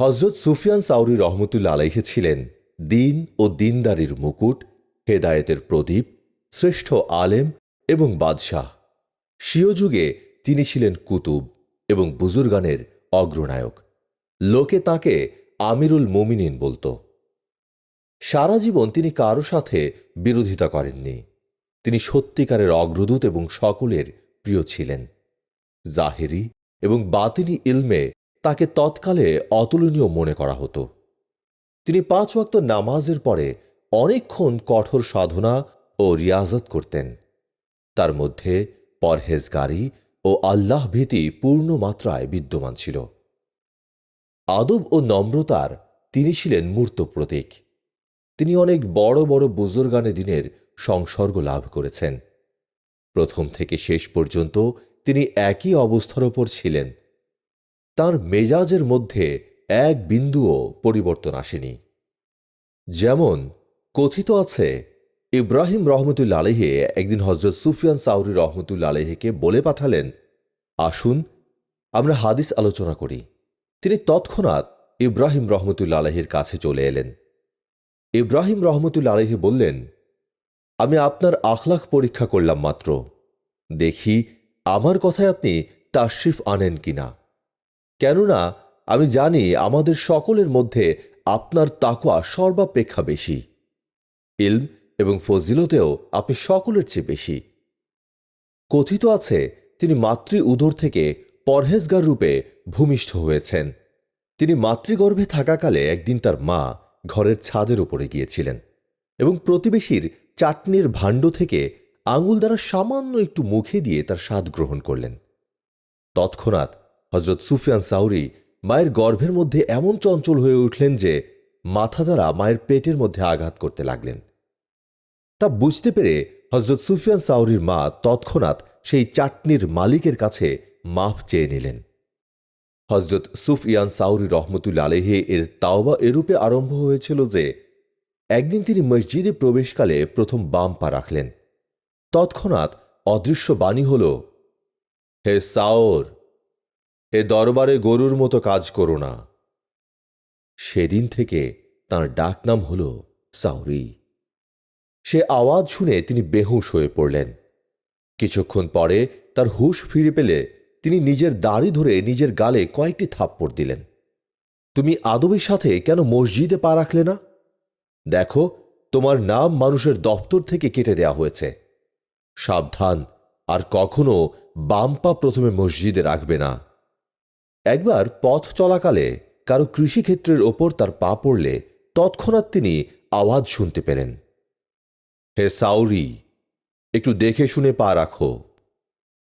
হজরত সুফিয়ান সাউরি রহমতুল্লা আলাইহে ছিলেন দিন ও দিনদারির মুকুট, হেদায়েতের প্রদীপ, শ্রেষ্ঠ আলেম এবং বাদশাহ। স্বীয় যুগে তিনি ছিলেন কুতুব এবং বুজুর্গানের অগ্রনায়ক। লোকে তাকে আমিরুল মোমিনিন বলত। সারা জীবন তিনি কারও সাথে বিরোধিতা করেননি। তিনি সত্যিকারের অগ্রদূত এবং সকলের প্রিয় ছিলেন। জাহেরি এবং বাতিনি ইলমে তাকে তৎকালে অতুলনীয় মনে করা হতো। তিনি পাঁচ ওয়াক্ত নামাজের পরে অনেকক্ষণ কঠোর সাধনা ও রিয়াজত করতেন। তার মধ্যে পরহেজগারি ও আল্লাহ ভীতি পূর্ণ মাত্রায় বিদ্যমান ছিল। আদব ও নম্রতার তিনি ছিলেন মূর্ত প্রতীক। তিনি অনেক বড় বড় বুজুর্গানে দিনের সংসর্গ লাভ করেছেন। প্রথম থেকে শেষ পর্যন্ত তিনি একই অবস্থার ওপর ছিলেন। তার মেজাজের মধ্যে এক বিন্দুও পরিবর্তন আসেনি। যেমন, কথিত আছে, ইব্রাহিম রহমতুল্লা আলহে একদিন হজরত সুফিয়ান সাউরি রহমতুল্লা আলহেকে বলে পাঠালেন, আসুন, আমরা হাদিস আলোচনা করি। তিনি তৎক্ষণাৎ ইব্রাহিম রহমতুল্লা আলহের কাছে চলে এলেন। ইব্রাহিম রহমতুল্লা আলহি বললেন, আমি আপনার আখলাখ পরীক্ষা করলাম মাত্র। দেখি, আমার কথায় আপনি তাশরিফ আনেন কিনা? কেননা, আমি জানি আমাদের সকলের মধ্যে আপনার তাকোয়া সর্বাপেক্ষা বেশি। ইলম এবং ফজিলতেও আপনি সকলের চেয়ে বেশি। কথিত আছে, তিনি মাতৃ উদর থেকে পরহেজগার রূপে ভূমিষ্ঠ হয়েছেন। তিনি মাতৃগর্ভে থাকাকালে একদিন তার মা ঘরের ছাদের উপরে গিয়েছিলেন এবং প্রতিবেশীর চাটনির ভাণ্ড থেকে আঙুল দ্বারা সামান্য একটু মুখে দিয়ে তার স্বাদ গ্রহণ করলেন। তৎক্ষণাৎ হজরত সুফিয়ান সাউরি মায়ের গর্ভের মধ্যে এমন চঞ্চল হয়ে উঠলেন যে মাথা দ্বারা মায়ের পেটের মধ্যে আঘাত করতে লাগলেন। তা বুঝতে পেরে হজরত সুফিয়ান সাউরির মা তৎক্ষণাৎ সেই চাটনির মালিকের কাছে মাফ চেয়ে নিলেন। হজরত সুফিয়ান সাউরি রহমতুল্লা আলহে এর তাওবা এরূপে আরম্ভ হয়েছিল যে একদিন তিনি মসজিদে প্রবেশকালে প্রথম বাম পা রাখলেন। তৎক্ষণাৎ অদৃশ্য বাণী হল, হে সাওর এ দরবারে গরুর মতো কাজ করো না। সেদিন থেকে তাঁর ডাকনাম হল সাউরি। সে আওয়াজ শুনে তিনি বেহুশ হয়ে পড়লেন। কিছুক্ষণ পরে তার হুশ ফিরে পেলে তিনি নিজের দাড়ি ধরে নিজের গালে কয়েকটি থাপ্পড় দিলেন। তুমি আদবের সাথে কেন মসজিদে পা রাখলে না? দেখো, তোমার নাম মানুষের দপ্তর থেকে কেটে দেওয়া হয়েছে। সাবধান, আর কখনো বাম্পা প্রথমে মসজিদে রাখবে না। একবার পথ চলাকালে কারও কৃষিক্ষেত্রের ওপর তার পা পড়লে তৎক্ষণাৎ তিনি আওয়াজ শুনতে পেলেন। হে সাউরি, একটু দেখে শুনে পা রাখো।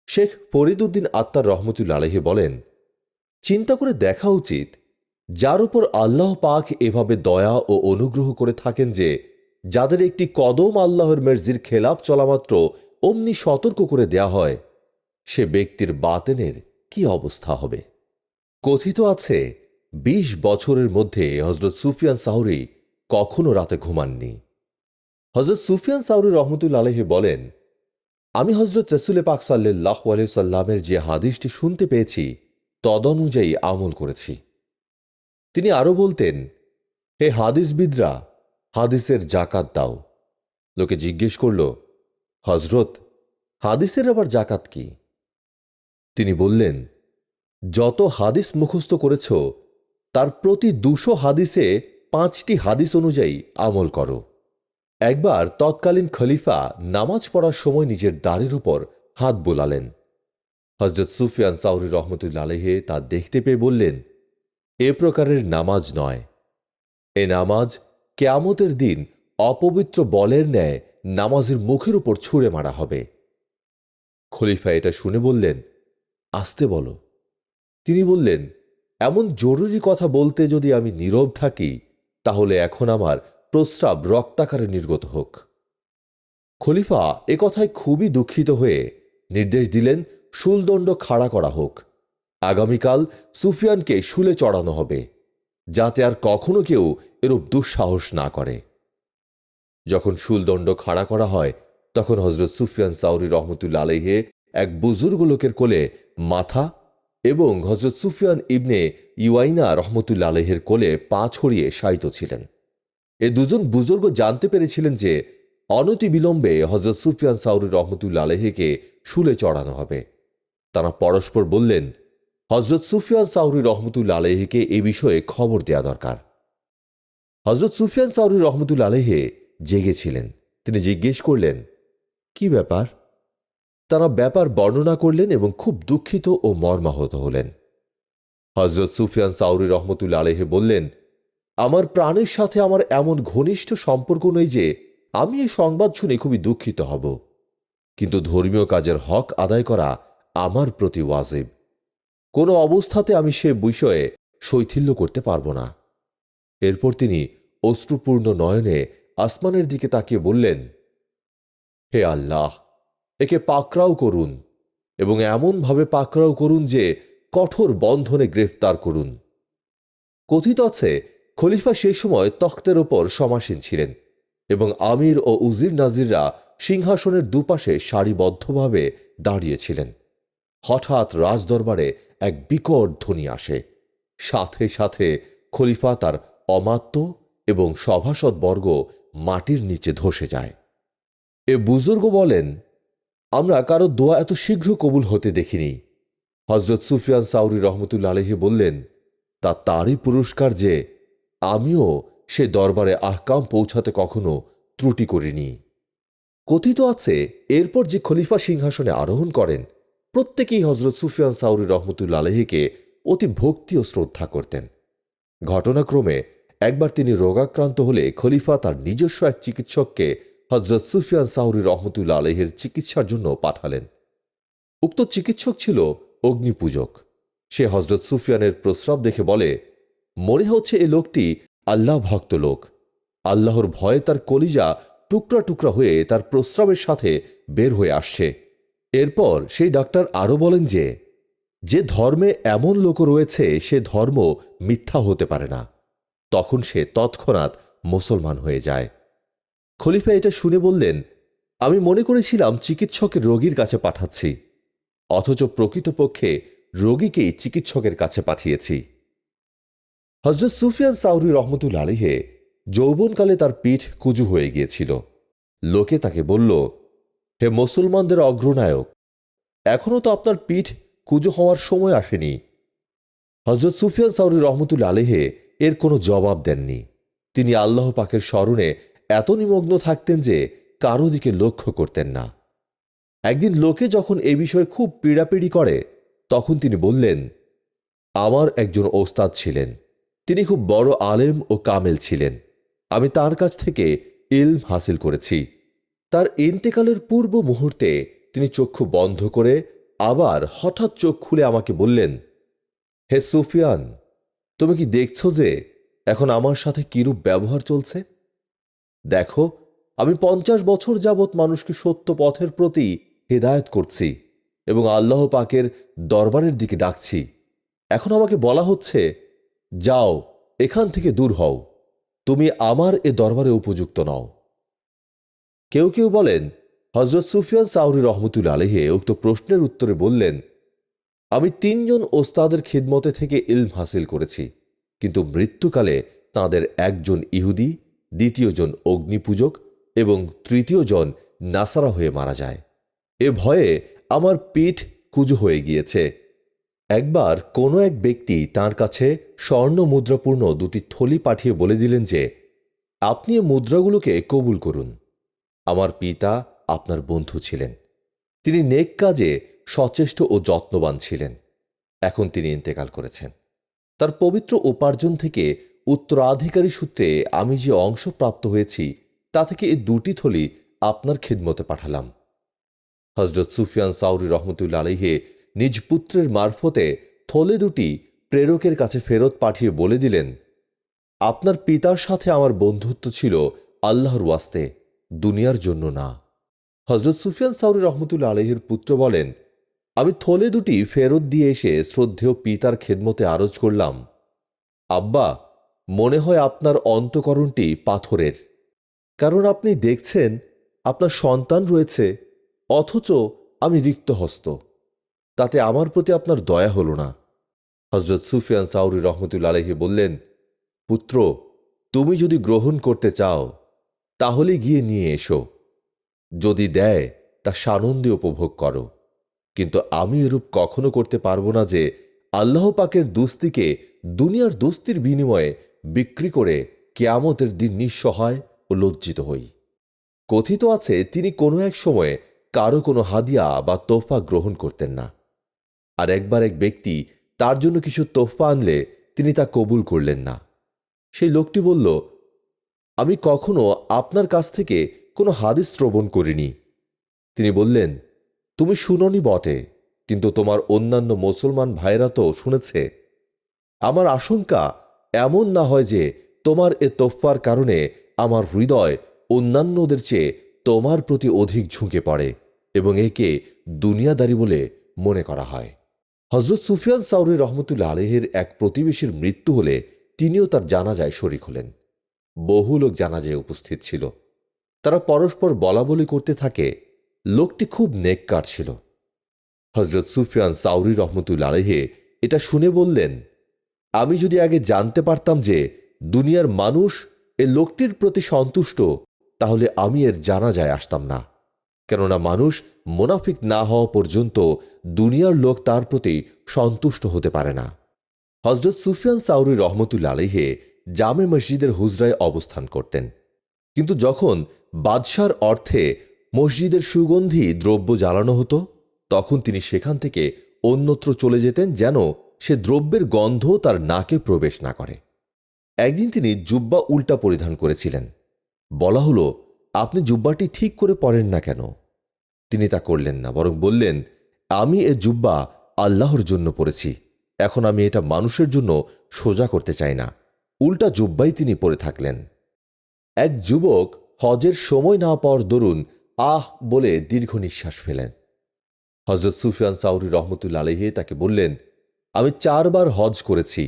শেখ ফরিদুদ্দিন আত্মার রহমতুল্লা আলহে বলেন, চিন্তা করে দেখা উচিত যার উপর আল্লাহ পাক এভাবে দয়া ও অনুগ্রহ করে থাকেন যে যাদের একটি কদম আল্লাহর মের্জির খেলাপ চলামাত্র অমনি সতর্ক করে দেয়া হয়, সে ব্যক্তির বাতেনের কি অবস্থা হবে? কথিত আছে ২০ বছরের মধ্যে হজরত সুফিয়ান সাউরি কখনো রাতে ঘুমাননি। হজরত সুফিয়ান সাউরি রহমতুল্লা আলহে বলেন, আমি হজরত রসুল পাক সাল্লাহ সাল্লামের যে হাদিসটি শুনতে পেয়েছি, তদনুযায়ী আমল করেছি। তিনি আরও বলতেন, হে হাদিসবিদরা, হাদিসের জাকাত দাও। লোকে জিজ্ঞেস করল হজরত হাদিসের আবার জাকাত কি? তিনি বললেন যত হাদিস মুখস্থ করেছ, তার প্রতি দুশো হাদিসে পাঁচটি হাদিস অনুযায়ী আমল করো। একবার তৎকালীন খলিফা নামাজ পড়ার সময় নিজের দাড়ির উপর হাত বোলালেন। হজরত সুফিয়ান সাউরি রহমতুল্লা আলহে তা দেখতে পেয়ে বললেন, এ প্রকারের নামাজ নয়। এ নামাজ কেয়ামতের দিন অপবিত্র বলের ন্যায় নামাজের মুখের উপর ছুঁড়ে মারা হবে। খলিফা এটা শুনে বললেন, আসতে বলো। তিনি বললেন, এমন জরুরি কথা বলতে যদি আমি নীরব থাকি, তাহলে এখন আমার প্রস্রাব রক্তাকারে নির্গত হোক। খলিফা এ কথায় খুবই দুঃখিত হয়ে নির্দেশ দিলেন, শুলদণ্ড খাড়া করা হোক। আগামীকাল সুফিয়ানকে শুলে চড়ানো হবে, যাতে আর কখনো কেউ এরূপ দুঃসাহস না করে। যখন শুলদণ্ড খাড়া করা হয়, তখন হজরত সুফিয়ান সাউরি রহমতুল্লা আলহে এক বুজুর্গ লোকের কোলে মাথা এবং হজরত সুফিয়ান ইবনে ইউয়াইনা রহমতুল্লা আলহের কোলে পা ছড়িয়ে শায়িত ছিলেন। এ দুজন বুজুর্গ জানতে পেরেছিলেন যে অনতিবিলম্বে হজরত সুফিয়ান সাউরি রহমতুল্লা আলহিকে শুলে চড়ানো হবে। তারা পরস্পর বললেন হজরত সুফিয়ান সাউরি রহমতুল্লা আলহিকে এ বিষয়ে খবর দেয়া দরকার। হজরত সুফিয়ান সাউরি রহমতুল্লা আলহে জেগেছিলেন। তিনি জিজ্ঞেস করলেন, কি ব্যাপার? তারা ব্যাপার বর্ণনা করলেন এবং খুব দুঃখিত ও মর্মাহত হলেন। হজরত সুফিয়ান সাউরি রহমতুল্লা আলহে বললেন, আমার প্রাণের সাথে আমার এমন ঘনিষ্ঠ সম্পর্ক নেই যে আমি এই সংবাদ শুনে খুবই দুঃখিত হব। কিন্তু ধর্মীয় কাজের হক আদায় করা আমার প্রতি ওয়াজিব। কোনো অবস্থাতে আমি সে বিষয়ে শৈথিল্য করতে পারব না। এরপর তিনি অশ্রুপূর্ণ নয়নে আসমানের দিকে তাকিয়ে বললেন, হে আল্লাহ একে পাকড়াও করুন এবং এমনভাবে পাকড়াও করুন যে কঠোর বন্ধনে গ্রেফতার করুন। কথিত আছে, খলিফা সেই সময় তখ্তের ওপর সমাসীন ছিলেন এবং আমির ও উজির নাজিররা সিংহাসনের দুপাশে সারিবদ্ধভাবে দাঁড়িয়েছিলেন হঠাৎ রাজদরবারে এক বিকট ধ্বনি আসে। সাথে সাথে খলিফা তার অমাত্য এবং সভাসদবর্গ মাটির নিচে ধসে যায়। এ বুজুর্গ বলেন আমরা কারও দোয়া এত শীঘ্র কবুল হতে দেখিনি। হজরত সুফিয়ান সাউরি রহমতুল্লা আলহি বললেন, তা তারই পুরস্কার যে আমিও সে দরবারে আহকাম পৌঁছাতে কখনো ত্রুটি করিনি। কথিত আছে, এরপর যে খলিফা সিংহাসনে আরোহণ করেন, প্রত্যেকেই হজরত সুফিয়ান সাউরি রহমতুল্লা আলহিকে অতি ভক্তি ও শ্রদ্ধা করতেন। ঘটনাক্রমে একবার তিনি রোগাক্রান্ত হলে খলিফা তার নিজস্ব এক চিকিৎসককে হজরত সুফিয়ান সাউরি রহমতুল্লা আলহের চিকিৎসার জন্য পাঠালেন। উক্ত চিকিৎসক ছিল অগ্নিপূজক। সে হজরত সুফিয়ানের প্রস্রাব দেখে বলে, মনে হচ্ছে এ লোকটি আল্লাহ ভক্ত লোক। আল্লাহর ভয়ে তার কলিজা টুকরা টুকরা হয়ে তার প্রস্রাবের সাথে বের হয়ে আসছে। এরপর সেই ডাক্তার আরও বলেন যে যে ধর্মে এমন লোক রয়েছে, সে ধর্ম মিথ্যা হতে পারে না। তখন সে তৎক্ষণাৎ মুসলমান হয়ে যায়। খলিফা এটা শুনে বললেন, আমি মনে করেছিলাম চিকিৎসকের রোগীর কাছে পাঠাচ্ছি, অথচ প্রকৃতপক্ষে রোগীকেই চিকিৎসকের কাছে পাঠিয়েছি। হজরত সুফিয়ান সাউরি রহমতুল আলিহে যৌবনকালে তার পিঠ কুজু হয়ে গিয়েছিল। লোকে তাকে বলল, হে মুসলমানদের অগ্রনায়ক এখনও তো আপনার পিঠ কুজো হওয়ার সময় আসেনি। হজরত সুফিয়ান সাউরি রহমতুল আলেহে এর কোনো জবাব দেননি। তিনি আল্লাহ পাকের স্মরণে এত নিমগ্ন থাকতেন যে কারও দিকে লক্ষ্য করতেন না। একদিন লোকে যখন এ বিষয়ে খুব পীড়াপিড়ি করে, তখন তিনি বললেন, আমার একজন ওস্তাদ ছিলেন। তিনি খুব বড় আলেম ও কামেল ছিলেন। আমি তার কাছ থেকে ইলম হাসিল করেছি। তার ইন্তেকালের পূর্ব মুহূর্তে তিনি চক্ষু বন্ধ করে আবার হঠাৎ চোখ খুলে আমাকে বললেন, হে সুফিয়ান, তুমি কি দেখছ যে এখন আমার সাথে কিরূপ ব্যবহার চলছে? দেখো, আমি পঞ্চাশ বছর যাবৎ মানুষকে সত্য পথের প্রতি হেদায়ত করছি এবং আল্লাহ পাকের দরবারের দিকে ডাকছি। এখন আমাকে বলা হচ্ছে, যাও, এখান থেকে দূর হও। তুমি আমার এ দরবারে উপযুক্ত নও। কেউ কেউ বলেন হজরত সুফিয়ান সাউরি রহমতুল আলহে উক্ত প্রশ্নের উত্তরে বললেন, আমি তিনজন ওস্তাদের খিদমতে থেকে ইলম হাসিল করেছি, কিন্তু মৃত্যুকালে তাদের একজন ইহুদি দ্বিতীয়জন অগ্নিপূজক এবং তৃতীয়জন নাসারা হয়ে মারা যায়। এ ভয়ে আমার পিঠ কুজো হয়ে গিয়েছে। একবার কোনো এক ব্যক্তি তার কাছে স্বর্ণ মুদ্রাপূর্ণ দুটি থলি পাঠিয়ে বলে দিলেন যে, আপনি এ মুদ্রাগুলোকে কবুল করুন। আমার পিতা আপনার বন্ধু ছিলেন। তিনি নেক কাজে সচেষ্ট ও যত্নবান ছিলেন। এখন তিনি ইন্তেকাল করেছেন। তার পবিত্র উপার্জন থেকে উত্তরাধিকারী সূত্রে আমি যে অংশ প্রাপ্ত হয়েছি, তা থেকে এই দুটি থলি আপনার খিদমতে পাঠালাম। হজরত সুফিয়ান সাউরি রহমতুল্লা আলহে নিজ পুত্রের মারফতে থলে দুটি প্রেরকের কাছে ফেরত পাঠিয়ে বলে দিলেন, আপনার পিতার সাথে আমার বন্ধুত্ব ছিল আল্লাহর ওয়াস্তে, দুনিয়ার জন্য না। হজরত সুফিয়ান সাউরি রহমতুল্লা আলহের পুত্র বলেন, আমি থলে দুটি ফেরত দিয়ে এসে শ্রদ্ধেয় পিতার খেদমতে আরজ করলাম। আব্বা মনে হয় আপনার অন্তকরণটি পাথরের। কারণ আপনি দেখছেন আপনার সন্তান রয়েছে, অথচ আমি রিক্ত হস্ত তাতে আমার প্রতি আপনার দয়া হল না। হজরত সুফিয়ান সাউরি রহমতুল্লা আলহি বললেন, পুত্র, তুমি যদি গ্রহণ করতে চাও, তাহলে গিয়ে নিয়ে এসো। যদি দেয়, তা সানন্দে উপভোগ করো। কিন্তু আমি এরূপ কখনো করতে পারব না যে আল্লাহ পাকের দুস্তিকে দুনিয়ার দুস্তির বিনিময়ে বিক্রি করে কেয়ামতের দিন নিঃসহায় ও লজ্জিত হই। কথিত আছে, তিনি কোনো এক সময়ে কারও কোনো হাদিয়া বা তোহফা গ্রহণ করতেন না। আর একবার এক ব্যক্তি তার জন্য কিছু তোহফা আনলে তিনি তা কবুল করলেন না। সেই লোকটি বলল, আমি কখনো আপনার কাছ থেকে কোনো হাদিস শ্রবণ করিনি। তিনি বললেন, তুমি শুনোনি বটে, কিন্তু তোমার অন্যান্য মুসলমান ভাইরা তো শুনেছে। আমার আশঙ্কা এমন না হয় যে তোমার এ তোফার কারণে আমার হৃদয় অন্যান্যদের চেয়ে তোমার প্রতি অধিক ঝুঁকে পড়ে এবং একে দুনিয়াদারি বলে মনে করা হয়। হজরত সুফিয়ান সাউরি রহমতুল্লা আলহের এক প্রতিবেশীর মৃত্যু হলে তিনিও তার জানাজায় শরিক হলেন। বহু লোক জানাজায় উপস্থিত ছিল। তারা পরস্পর বলাবলি করতে থাকে। লোকটি খুব নেককার ছিল। হজরত সুফিয়ান সাউরি রহমতুল্লা আলহে এটা শুনে বললেন আমি যদি আগে জানতে পারতাম যে দুনিয়ার মানুষ এ লোকটির প্রতি সন্তুষ্ট, তাহলে আমি এর জানা যায় আসতাম না। কেননা মানুষ মোনাফিক না হওয়া পর্যন্ত দুনিয়ার লোক তার প্রতি সন্তুষ্ট হতে পারে না। হজরত সুফিয়ান সাউরি রহমতুল্লা আলহে জামে মসজিদের হুজরায় অবস্থান করতেন। কিন্তু যখন বাদশার অর্থে মসজিদের সুগন্ধি দ্রব্য জ্বালানো হতো, তখন তিনি সেখান থেকে অন্যত্র চলে যেতেন যেন সে দ্রব্যের গন্ধ তার নাকে প্রবেশ না করে। একদিন তিনি জুব্বা উল্টা পরিধান করেছিলেন। বলা হলো, আপনি জুব্বাটি ঠিক করে পরেন না কেন? তিনি তা করলেন না, বরং বললেন, আমি এ জুব্বা আল্লাহর জন্য পরেছি। এখন আমি এটা মানুষের জন্য সোজা করতে চাই না। উল্টা জুব্বাই তিনি পরে থাকলেন। এক যুবক হজের সময় না পাওয়ার দরুন আহ বলে দীর্ঘ নিঃশ্বাস ফেলেন। হজরত সুফিয়ান সাউরি রহমতুল্লা আলহে তাকে বললেন আমি চারবার হজ করেছি।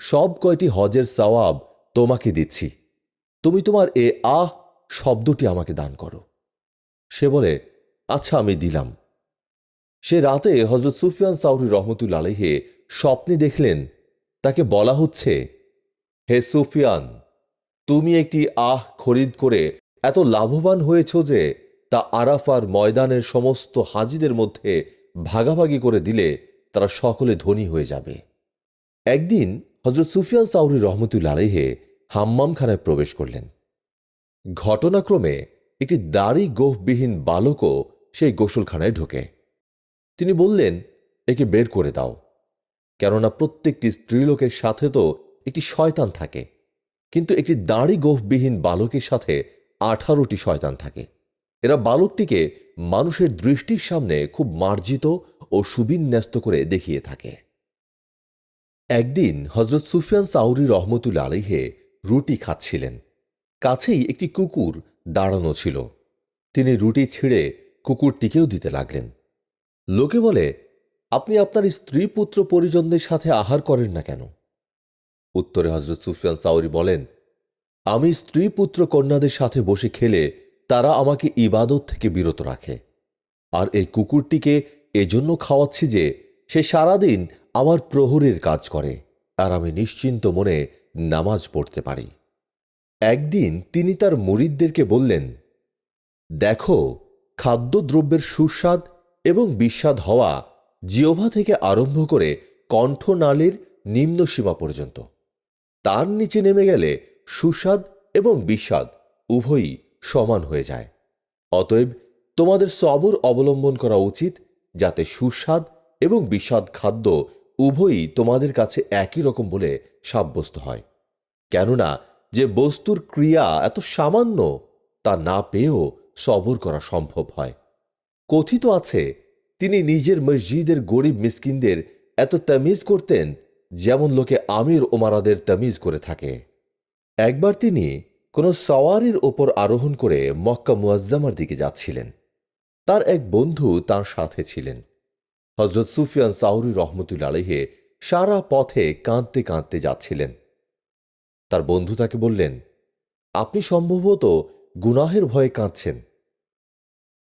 সব কয়টি হজের সওয়াব তোমাকে দিচ্ছি। তুমি তোমার এ আহ শব্দটি আমাকে দান করো। সে বলে আচ্ছা আমি দিলাম। সে রাতে হজরত সুফিয়ান সাউরি রহমতুল্লা আলহে স্বপ্নে দেখলেন, তাকে বলা হচ্ছে, হে সুফিয়ান, তুমি একটি আহ খরিদ করে এত লাভবান হয়েছ যে তা আরাফার ময়দানের সমস্ত হাজিদের মধ্যে ভাগাভাগি করে দিলে তারা সকলে ধনী হয়ে যাবে। একদিন হজরত সুফিয়ান সাউরি রহমতুল্লা আলহে হাম্মামখানায় প্রবেশ করলেন। ঘটনাক্রমে একটি দাড়ি গোফবিহীন বালকও সেই গোসলখানায় ঢোকে। তিনি বললেন, একে বের করে দাও। কেননা প্রত্যেকটি স্ত্রীলোকের সাথে তো একটি শয়তান থাকে, কিন্তু একটি দাড়ি গোফবিহীন বালকের সাথে আঠারোটি শয়তান থাকে। এরা বালকটিকে মানুষের দৃষ্টির সামনে খুব মার্জিত ও সুবিন্যস্ত করে দেখিয়ে থাকে। একদিন হজরত সুফিয়ান সাউরি রহমতুল আলহে রুটি খাচ্ছিলেন। কাছেই একটি কুকুর দাঁড়ানো ছিল। তিনি রুটি ছিঁড়ে কুকুরটিকেও দিতে লাগলেন। লোকে বলে, আপনি আপনার স্ত্রী পুত্র পরিজনদের সাথে আহার করেন না কেন? উত্তরে হজরত সুফিয়ান সাউরি বলেন, আমি স্ত্রী পুত্র কন্যাদের সাথে বসে খেলে তারা আমাকে ইবাদত থেকে বিরত রাখে। আর এই কুকুরটিকে এজন্য খাওয়াচ্ছি যে সে সারাদিন আমার প্রহরের কাজ করে আর আমি নিশ্চিন্ত মনে নামাজ পড়তে পারি। একদিন তিনি তার মুরিদদেরকে বললেন, দেখো, খাদ্যদ্রব্যের সুস্বাদ এবং বিস্বাদ হওয়া জিওভা থেকে আরম্ভ করে কণ্ঠনালীর নিম্ন সীমা পর্যন্ত। তার নিচে নেমে গেলে সুস্বাদ এবং বিস্বাদ উভয়ই সমান হয়ে যায়। অতএব তোমাদের সবর অবলম্বন করা উচিত যাতে সুস্বাদ এবং বিস্বাদ খাদ্য উভয়ই তোমাদের কাছে একই রকম বলে সাব্যস্ত হয়। কেননা যে বস্তুর ক্রিয়া এত সামান্য, তা না পেয়েও সবর করা সম্ভব হয়। কথিত আছে, তিনি নিজের মসজিদের গরিব মিসকিনদের এত তামিজ করতেন যেমন লোকে আমির ওমারাদের তামিজ করে থাকে। একবার তিনি কোনো সওয়ারির ওপর আরোহণ করে মক্কা মুয়াজ্জামার দিকে যাচ্ছিলেন। তার এক বন্ধু তার সাথে ছিলেন। হজরত সুফিয়ান সাউরি রহমতুল আলহে সারা পথে কাঁদতে কাঁদতে যাচ্ছিলেন। তার বন্ধু তাকে বললেন, আপনি সম্ভবত গুনাহের ভয়ে কাঁদছেন।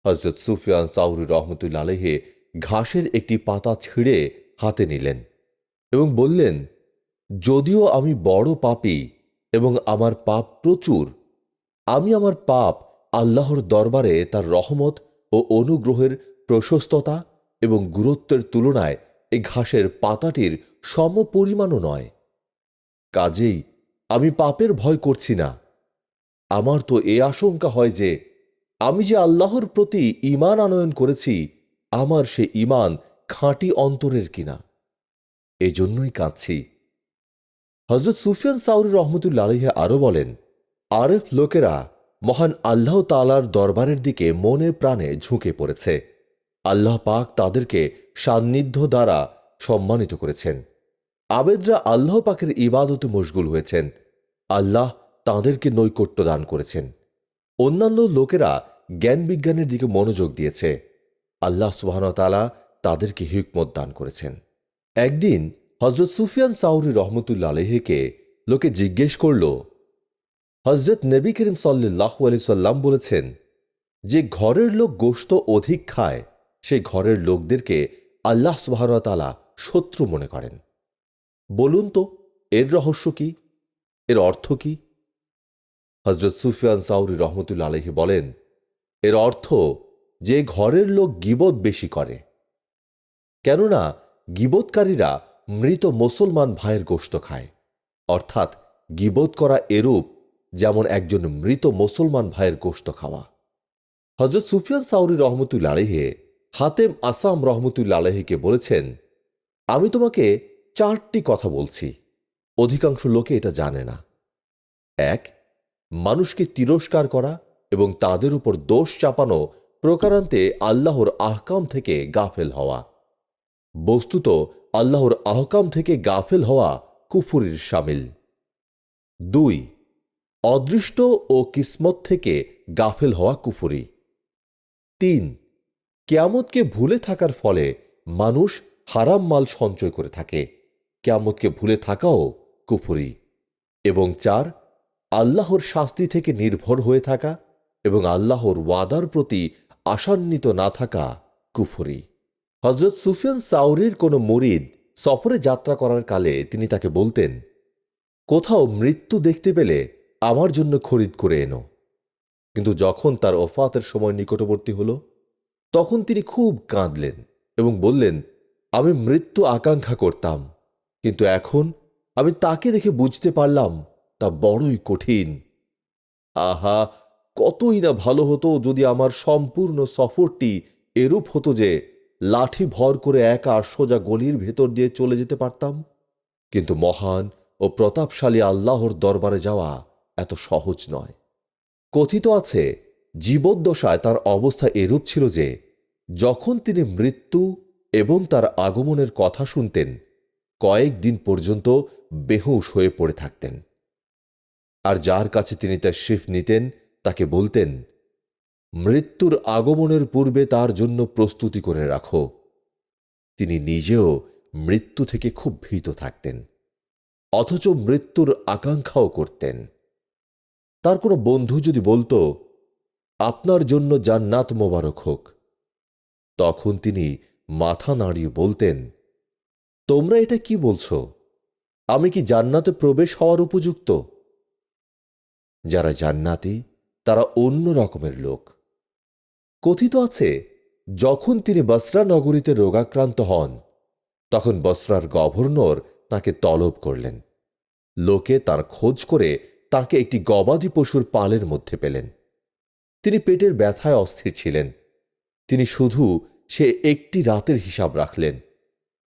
হজরত সুফিয়ান সাউরি রহমতুল আলহে ঘাসের একটি পাতা ছিঁড়ে হাতে নিলেন এবং বললেন, যদিও আমি বড় পাপী এবং আমার পাপ প্রচুর, আমি আমার পাপ আল্লাহর দরবারে তার রহমত ও অনুগ্রহের প্রশস্ততা এবং গুরুত্বের তুলনায় এই ঘাসের পাতাটির সমপরিমাণও নয়। কাজেই আমি পাপের ভয় করছি না। আমার তো এ আশঙ্কা হয় যে আমি যে আল্লাহর প্রতি ঈমান আনয়ন করেছি, আমার সে ঈমান খাঁটি অন্তরের কিনা। এজন্যই কাঁদছি। হজরত সুফিয়ান সাউরি রহমতুল্লা আলহে আরও বলেন, আরেফ লোকেরা মহান আল্লাহ তালার দরবারের দিকে মনে প্রাণে ঝুঁকে পড়েছে। আল্লাহ পাক তাদেরকে সান্নিধ্য দ্বারা সম্মানিত করেছেন। আবেদরা আল্লাহ পাকের ইবাদতে মশগুল হয়েছেন। আল্লাহ তাদেরকে নৈকট্য দান করেছেন। অন্যান্য লোকেরা জ্ঞান বিজ্ঞানের দিকে মনোযোগ দিয়েছে। আল্লাহ সুবাহতালা তাদেরকে হিকমত দান করেছেন। একদিন হজরত সুফিয়ান সাউরি রহমতুল্লা আলহেকে লোকে জিজ্ঞেস করল হজরত নবী করিম সাল্লাহ আলি সাল্লাম বলেছেন, যে ঘরের লোক গোশত অধিক খায়, সেই ঘরের লোকদেরকে আল্লাহ সুবাহতালা শত্রু মনে করেন। বলুন তো, এর রহস্য কি? এর অর্থ কি? হজরত সুফিয়ান সাউরি রহমতুল্লা আলহি বলেন, এর অর্থ যে ঘরের লোক গিবত বেশি করে। কেননা গিবতকারীরা মৃত মুসলমান ভাইয়ের গোশত খায়। অর্থাৎ গিবত করা এরূপ যেমন একজন মৃত মুসলমান ভাইয়ের গোশত খাওয়া। হজরত সুফিয়ান সাউরি রহমতুল্লা আলহে হাতেম আসাম রহমতুল্লা আলহিকে বলেছেন, আমি তোমাকে চারটি কথা বলছি। অধিকাংশ লোকে এটা জানে না। এক, মানুষকে তিরস্কার করা এবং তাদের উপর দোষ চাপানো প্রকারান্তে আল্লাহর আহকাম থেকে গাফেল হওয়া। বস্তুত আল্লাহর আহকাম থেকে গাফেল হওয়া কুফুরির সামিল। দুই অদৃষ্ট ও কিসমত থেকে গাফেল হওয়া কুফুরি। তিন, কেয়ামতকে ভুলে থাকার ফলে মানুষ হারাম মাল সঞ্চয় করে থাকে। কেয়ামতকে ভুলে থাকাও কুফুরি। এবং চার, আল্লাহর শাস্তি থেকে নির্ভর হয়ে থাকা এবং আল্লাহর ওয়াদার প্রতি আশান্বিত না থাকা কুফুরি। হজরত সুফিয়ান সাউরির কোনো মরিদ সফরে যাত্রা করার কালে তিনি তাকে বলতেন, কোথাও মৃত্যু দেখতে পেলে আমার জন্য খরিদ করে এনো। কিন্তু যখন তার ওফাতের সময় নিকটবর্তী হল, তখন তিনি খুব কাঁদলেন এবং বললেন, আমি মৃত্যু আকাঙ্ক্ষা করতাম, কিন্তু এখন আমি তাকে দেখে বুঝতে পারলাম তা বড়ই কঠিন। আহা, কতই না ভালো হতো যদি আমার সম্পূর্ণ সফরটি এরূপ হতো যে লাঠি ভর করে একা সোজা গলির ভেতর দিয়ে চলে যেতে পারতাম। কিন্তু মহান ও প্রতাপশালী আল্লাহর দরবারে যাওয়া এত সহজ নয়। কথিত আছে, জীবদ্দশায় তার অবস্থা এরূপ ছিল যে, যখন তিনি মৃত্যু এবং তার আগমনের কথা শুনতেন কয়েকদিন পর্যন্ত বেহুশ হয়ে পড়ে থাকতেন। আর যার কাছে তিনি তার শিফ নিতেন, তাকে বলতেন, মৃত্যুর আগমনের পূর্বে তার জন্য প্রস্তুতি করে রাখো। তিনি নিজেও মৃত্যু থেকে খুব ভীত থাকতেন, অথচ মৃত্যুর আকাঙ্ক্ষাও করতেন। তার কোনো বন্ধু যদি বলতো, আপনার জন্য জান্নাত মোবারক হোক। তখন তিনি মাথা নাড়িয়ে বলতেন, তোমরা এটা কি বলছ? আমি কি জান্নাতে প্রবেশ হওয়ার উপযুক্ত? যারা জান্নাতি, তারা অন্য রকমের লোক। কথিত আছে, যখন তিনি বসরা নগরীতে রোগাক্রান্ত হন, তখন বসরার গভর্নর তাকে তলব করলেন। লোকে তার খোঁজ করে তাকে একটি গবাদি পশুর পালের মধ্যে পেলেন। তিনি পেটের ব্যথায় অস্থির ছিলেন। তিনি শুধু সে একটি রাতের হিসাব রাখলেন।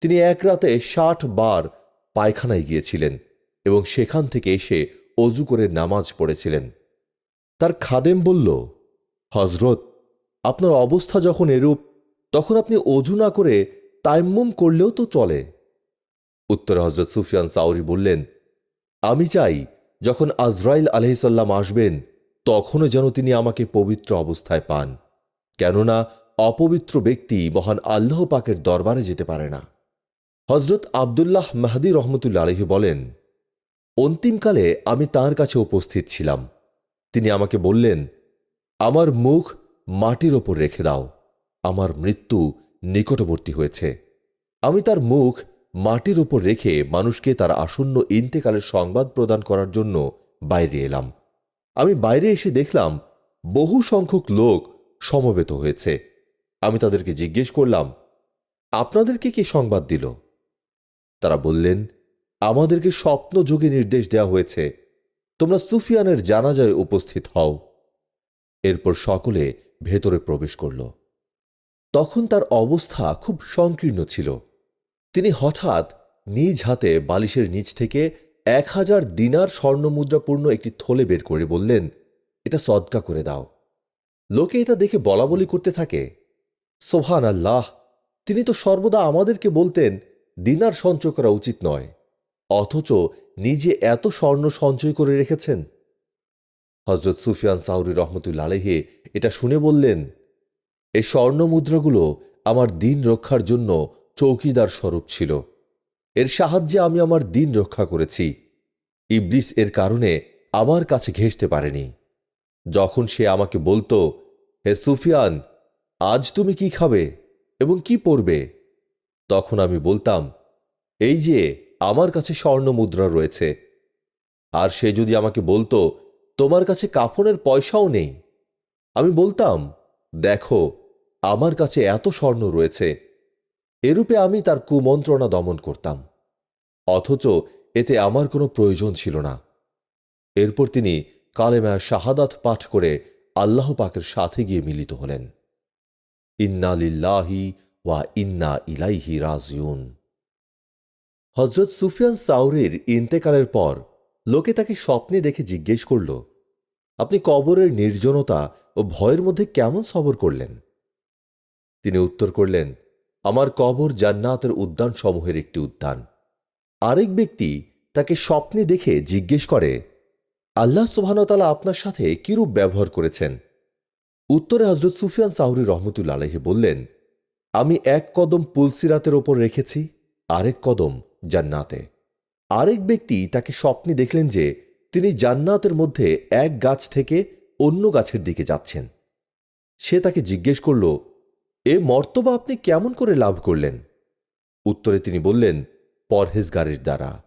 তিনি এক রাতে ষাট বার পায়খানায় গিয়েছিলেন এবং সেখান থেকে এসে অজু করে নামাজ পড়েছিলেন। তার খাদেম বলল হজরত আপনার অবস্থা যখন এরূপ, তখন আপনি অজু না করে তাইম্মুম করলেও তো চলে। উত্তরে হজরত সুফিয়ান সাউরি বললেন, আমি চাই যখন আজরাইল আলহিসাল্লাম আসবেন, তখনও যেন তিনি আমাকে পবিত্র অবস্থায় পান, কেননা অপবিত্র ব্যক্তি মহান আল্লাহ পাকের দরবারে যেতে পারে না। হজরত আবদুল্লাহ মাহাদি রহমতুল্লা আলহি বলেন, অন্তিমকালে আমি তার কাছে উপস্থিত ছিলাম। তিনি আমাকে বললেন, আমার মুখ মাটির ওপর রেখে দাও, আমার মৃত্যু নিকটবর্তী হয়েছে। আমি তার মুখ মাটির ওপর রেখে মানুষকে তার আসন্ন ইন্তেকালের সংবাদ প্রদান করার জন্য বাইরে এলাম। আমি বাইরে এসে দেখলাম বহু সংখ্যক লোক সমবেত হয়েছে। আমি তাদেরকে জিজ্ঞেস করলাম, আপনাদেরকে কি সংবাদ দিল? তারা বললেন, আমাদেরকে স্বপ্ন যোগে নির্দেশ দেওয়া হয়েছে। তোমরা সুফিয়ানের জানাজায় উপস্থিত হও। এরপর সকলে ভেতরে প্রবেশ করল। তখন তার অবস্থা খুব সংকীর্ণ ছিল। তিনি হঠাৎ নিজ হাতে বালিশের নিচ থেকে এক হাজার দিনার স্বর্ণমুদ্রাপূর্ণ একটি থলে বের করে বললেন, এটা সদকা করে দাও। লোকে এটা দেখে বলা বলি করতে থাকে। সোহান আল্লাহ তিনি তো সর্বদা আমাদেরকে বলতেন, দিনার সঞ্চয় করা উচিত নয়, অথচ নিজে এত স্বর্ণ সঞ্চয় করে রেখেছেন। হজরত সুফিয়ান সাউরি রহমতুল্লা আলহে এটা শুনে বললেন এই স্বর্ণ মুদ্রাগুলো আমার দিন রক্ষার জন্য চৌকিদার স্বরূপ ছিল। এর সাহায্যে আমি আমার দিন রক্ষা করেছি। ইবলিস এর কারণে আমার কাছে ঘেঁষতে পারেনি। যখন সে আমাকে বলতো, হে সুফিয়ান, আজ তুমি কি খাবে এবং কি পরবে? তখন আমি বলতাম, এই যে, আমার কাছে স্বর্ণ মুদ্রা রয়েছে। আর সে যদি আমাকে বলতো, তোমার কাছে কাফনের পয়সাও নেই? আমি বলতাম, দেখো, আমার কাছে এত স্বর্ণ রয়েছে এরূপে আমি তার কুমন্ত্রণা দমন করতাম, অথচ এতে আমার কোনো প্রয়োজন ছিল না। এরপর তিনি কালেমা শাহাদাত পাঠ করে আল্লাহ পাকের সাথে গিয়ে মিলিত হলেন। ইন্না লিল্লাহি ওয়া ইন্না ইলাইহি রাজিউন। হজরত সুফিয়ান সাউরির ইন্তেকালের পর লোকে তাকে স্বপ্নে দেখে জিজ্ঞেস করল, আপনি কবরের নির্জনতা ও ভয়ের মধ্যে কেমন সবর করলেন? তিনি উত্তর করলেন আমার কবর জান্নাতের উদ্যান সমূহের একটি উদ্যান। আরেক ব্যক্তি তাকে স্বপ্নে দেখে জিজ্ঞেস করে, আল্লাহ সুবহানতালা আপনার সাথে কিরূপ ব্যবহার করেছেন? উত্তরে হজরত সুফিয়ান সাউরি রহমতুল্লা আলহি বললেন, আমি এক কদম পুলসিরাতের ওপর রেখেছি, আরেক কদম জান্নাতে। আরেক ব্যক্তি তাকে স্বপ্নে দেখলেন যে তিনি জান্নাতের মধ্যে এক গাছ থেকে অন্য গাছের দিকে যাচ্ছেন। সে তাকে জিজ্ঞেস করল এ মর্তবা আপনি কেমন করে লাভ করলেন? উত্তরে তিনি বললেন পরহেজগারের দ্বারা।